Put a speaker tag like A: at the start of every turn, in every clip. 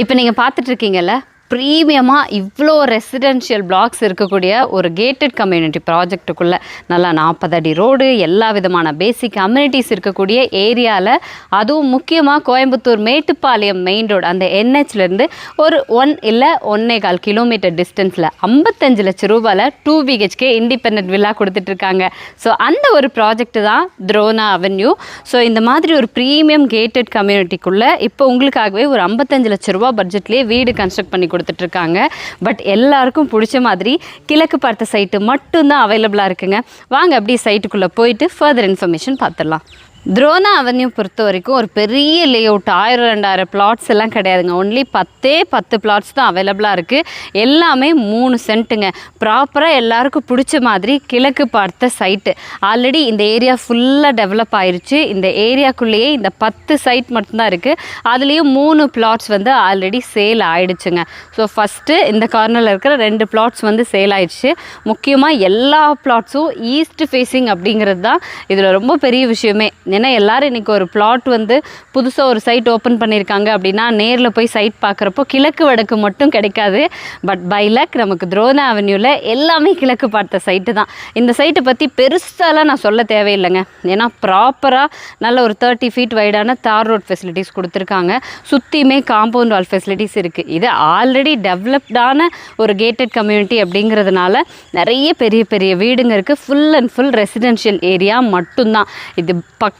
A: இப்போ நீங்கள் பார்த்துட்டு இருக்கீங்கல்ல? ப்ரீமியமாக இவ்வளோ ரெசிடென்ஷியல் பிளாக்ஸ் இருக்கக்கூடிய ஒரு கேட்டட் கம்யூனிட்டி ப்ராஜெக்ட்டுக்குள்ளே நல்லா நாற்பது அடி ரோடு எல்லா விதமான பேசிக் அம்யூனிட்டிஸ் இருக்கக்கூடிய ஏரியாவில் அதுவும் முக்கியமாக கோயம்புத்தூர் மேட்டுப்பாளையம் மெயின் ரோடு அந்த என்ஹெச்லேருந்து ஒரு ஒன் இல்லை ஒன்னே கால் கிலோமீட்டர் டிஸ்டன்ஸில் ஐம்பத்தஞ்சு லட்ச ரூபாயில் டூ பிஹெச்கே இண்டிபெண்ட் வில்லா கொடுத்துட்ருக்காங்க. ஸோ அந்த ஒரு ப்ராஜெக்ட் தான் துரோனா அவென்யூ ஸோ இந்த மாதிரி ஒரு ப்ரீமியம் கேட்டட் கம்யூனிட்டிக்குள்ளே இப்போ உங்களுக்காகவே ஒரு ஐம்பத்தஞ்சு லட்ச ரூபா பட்ஜெட்லேயே வீடு கன்ஸ்ட்ரக்ட் பண்ணி கொடுத்துட்ருக்காங்க. பட் எல்லாருக்கும் பிடிச்ச மாதிரி கிழக்கு பார்த்த சைட்டு மட்டும்தான் அவைலபிளாக இருக்குங்க. வாங்க அப்படியே சைட்டுக்குள்ளே போயிட்டு ஃபர்தர் இன்ஃபர்மேஷன் பார்த்துடலாம். துரோனா அவென்யூ பொறுத்த வரைக்கும் ஒரு பெரிய லே அவுட் ஆயிரம் ரெண்டாயிரம் பிளாட்ஸ் எல்லாம் கிடையாதுங்க. ஒன்லி பத்தே பத்து பிளாட்ஸ் தான் அவைலபிளாக இருக்குது எல்லாமே மூணு சென்ட்டுங்க ப்ராப்பராக எல்லாருக்கும் பிடிச்ச மாதிரி கிழக்கு பார்த்த சைட்டு ஆல்ரெடி இந்த ஏரியா ஃபுல்லாக டெவலப் ஆயிருச்சு. இந்த ஏரியாக்குள்ளேயே இந்த பத்து சைட் மட்டும்தான் இருக்குது அதுலேயும் மூணு பிளாட்ஸ் வந்து ஆல்ரெடி சேல் ஆயிடுச்சுங்க. ஸோ ஃபஸ்ட்டு இந்த கார்னரில் இருக்கிற ரெண்டு பிளாட்ஸ் வந்து சேல் ஆயிடுச்சு. முக்கியமாக எல்லா பிளாட்ஸும் ஈஸ்ட் ஃபேஸிங் அப்படிங்கிறது தான் இதில் ரொம்ப பெரிய விஷயமே. ஏன்னா எல்லோரும் இன்றைக்கி ஒரு பிளாட் வந்து புதுசாக ஒரு சைட் ஓப்பன் பண்ணியிருக்காங்க அப்படின்னா நேரில் போய் சைட் பார்க்குறப்போ கிழக்கு வடக்கு மட்டும் கிடைக்காது. பட் பை லக் நமக்கு துரோனா அவென்யூவில் எல்லாமே கிழக்கு பார்த்த சைட்டு தான். இந்த சைட்டை பற்றி பெருசாலாம் நான் சொல்ல தேவையில்லைங்க. ஏன்னா ப்ராப்பராக நல்ல ஒரு தேர்ட்டி ஃபீட் வைடான தார் ரோட் ஃபெசிலிட்டிஸ் கொடுத்துருக்காங்க. சுற்றியுமே காம்பவுண்ட் வால் ஃபெசிலிட்டிஸ் இருக்குது இது ஆல்ரெடி டெவலப்டான ஒரு கேட்டட் கம்யூனிட்டி அப்படிங்கிறதுனால நிறைய பெரிய பெரிய வீடுங்க இருக்குது full and full residential area மட்டும்தான். இது பக்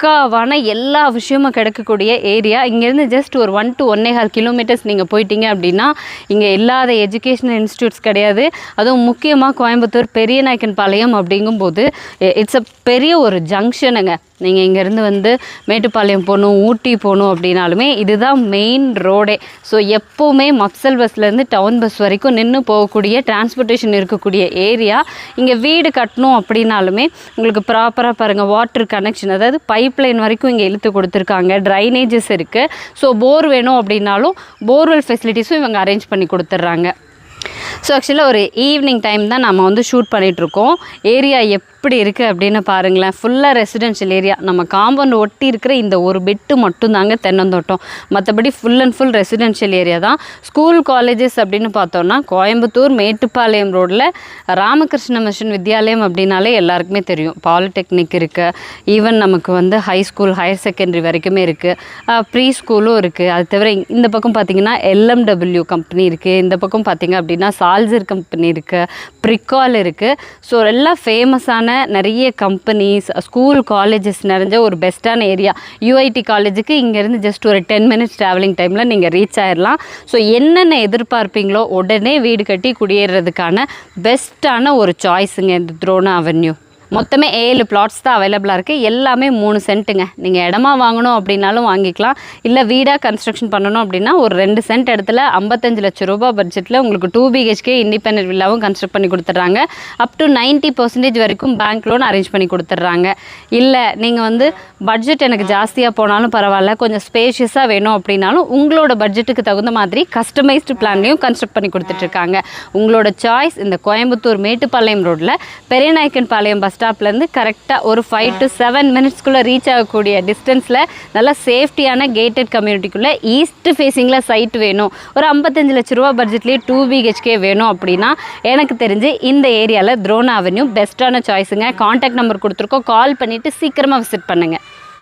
A: பக்காவான எல்லா விஷயமும் கிடைக்கக்கூடிய ஏரியா இங்கேருந்து ஜஸ்ட் ஒரு ஒன் டு ஒன்னே கால் கிலோமீட்டர்ஸ் நீங்கள் போயிட்டீங்க அப்படின்னா இங்கே இல்லாத எஜுகேஷனல் இன்ஸ்டியூட்ஸ் கிடையாது. அதுவும் முக்கியமாக கோயம்புத்தூர் பெரியநாயக்கன் பாளையம் அப்படிங்கும்போது இட்ஸ் அ பெரிய ஒரு ஜங்ஷனுங்க நீங்கள் இங்கேருந்து வந்து மேட்டுப்பாளையம் போகணும் ஊட்டி போகணும் அப்படின்னாலுமே இதுதான் மெயின் ரோடே ஸோ எப்போவுமே மப்சல் பஸ்லேருந்து டவுன் பஸ் வரைக்கும் நின்று போகக்கூடிய டிரான்ஸ்போர்ட்டேஷன் இருக்கக்கூடிய ஏரியா இங்கே வீடு கட்டணும் அப்படின்னாலுமே உங்களுக்கு ப்ராப்பராக பாருங்கள் வாட்டர் கனெக்ஷன் அதாவது பைப் லைன் வரைக்கும் இங்கே இழுத்து கொடுத்துருக்காங்க. ட்ரைனேஜஸ் இருக்குது ஸோ போர் வேணும் அப்படின்னாலும் போர்வெல் ஃபெசிலிட்டிஸும் இவங்க அரேஞ்ச் பண்ணி கொடுத்துட்றாங்க. ஸோ ஆக்சுவலாக ஒரு ஈவினிங் டைம் தான் நம்ம வந்து ஷூட் பண்ணிகிட்ருக்கோம் ஏரியா எப்படி இருக்குது அப்படின்னு பாருங்களேன். ஃபுல்லாக ரெசிடென்ஷியல் ஏரியா நம்ம காம்பவுண்ட் ஒட்டி இருக்கிற இந்த ஒரு பெட்டு மட்டும்தாங்க தென்னந்தோட்டம். மற்றபடி full and full residential area தான். ஸ்கூல் காலேஜஸ் அப்படின்னு பார்த்தோன்னா கோயம்புத்தூர் மேட்டுப்பாளையம் ரோட்டில் ராமகிருஷ்ண மிஷன் வித்யாலயம் அப்படின்னாலே எல்லாருக்குமே தெரியும். பாலிடெக்னிக் இருக்குது ஈவன் நமக்கு வந்து ஹை ஸ்கூல் ஹையர் செகண்டரி வரைக்குமே இருக்குது ப்ரீ ஸ்கூலும் இருக்குது அது தவிர இந்த பக்கம் பார்த்தீங்கன்னா எல்எம்டபிள்யூ கம்பெனி இருக்குது இந்த பக்கம் பார்த்தீங்க அப்படின்னா சால்சர் கம்பெனி இருக்குது ப்ரிக்கால் இருக்குது ஸோ எல்லாம் ஃபேமஸான நிறைய கம்பெனிஸ் ஸ்கூல் காலேஜஸ் நிறைஞ்ச ஒரு பெஸ்ட்டான ஏரியா யூஐடி காலேஜுக்கு இங்கேருந்து ஜஸ்ட் ஒரு டென் மினிட்ஸ் ட்ராவலிங் டைமில் நீங்கள் ரீச் ஆயிடலாம் ஸோ என்னென்ன எதிர்பார்ப்பீங்களோ உடனே வீடு கட்டி குடியேறதுக்கான பெஸ்ட்டான ஒரு சாய்ஸுங்க இந்த துரோனா அவென்யூ மொத்தமே ஏழு பிளாட்ஸ் தான் அவைலபிளாக இருக்குது எல்லாமே மூணு சென்ட்டுங்க நீங்கள் இடமா வாங்கணும் அப்படின்னாலும் வாங்கிக்கலாம். இல்லை வீடாக கன்ஸ்ட்ரக்ஷன் பண்ணணும் அப்படின்னா ஒரு ரெண்டு சென்ட் இடத்துல ஐம்பத்தஞ்சு லட்சம் ரூபாய் பட்ஜெட்டில் உங்களுக்கு டூ பிஹெச்கே இண்டிபெண்டன்ட் வில்லாவும் கன்ஸ்ட்ரக்ட் பண்ணி கொடுத்துட்றாங்க. அப் டு நைன்ட்டி பர்சன்டேஜ் வரைக்கும் பேங்க் லோன் அரேஞ்ச் பண்ணி கொடுத்துட்றாங்க. இல்லை நீங்கள் வந்து பட்ஜெட் எனக்கு ஜாஸ்தியாக போனாலும் பரவாயில்ல. கொஞ்சம் ஸ்பேஷியஸாக வேணும் அப்படின்னாலும் உங்களோட பட்ஜெட்டுக்கு தகுந்த மாதிரி கஸ்டமைஸ்டு பிளான்லையும் கன்ஸ்ட்ரக்ட் பண்ணி கொடுத்துட்ருக்காங்க உங்களோட சாய்ஸ் இந்த கோயம்புத்தூர் மேட்டுப்பாளையம் ரோட்டில் பெரியநாயக்கன் பாளையம் பஸ் ஸ்டாப்லேருந்து கரெக்டாக ஒரு ஃபைவ் டு செவன் மினிட்ஸ்க்குள்ளே ரீச் ஆகக்கூடிய டிஸ்டன்ஸில் நல்ல சேஃப்டியான கேட்டட் கம்யூனிட்டிக்குள்ளே ஈஸ்ட் ஃபேஸிங்கில் சைட் வேணும். ஒரு ஐம்பத்தஞ்சு லட்ச ரூபா பட்ஜெட்லேயே டூ பிஹெச்கே வேணும் அப்படின்னா எனக்கு தெரிஞ்சு இந்த ஏரியாவில் துரோனா அவென்யூ பெஸ்ட்டான சாய்ஸுங்க காண்டாக்ட் நம்பர் கொடுத்துருக்கோம். கால் பண்ணிவிட்டு சீக்கிரமாக விசிட் பண்ணுங்கள்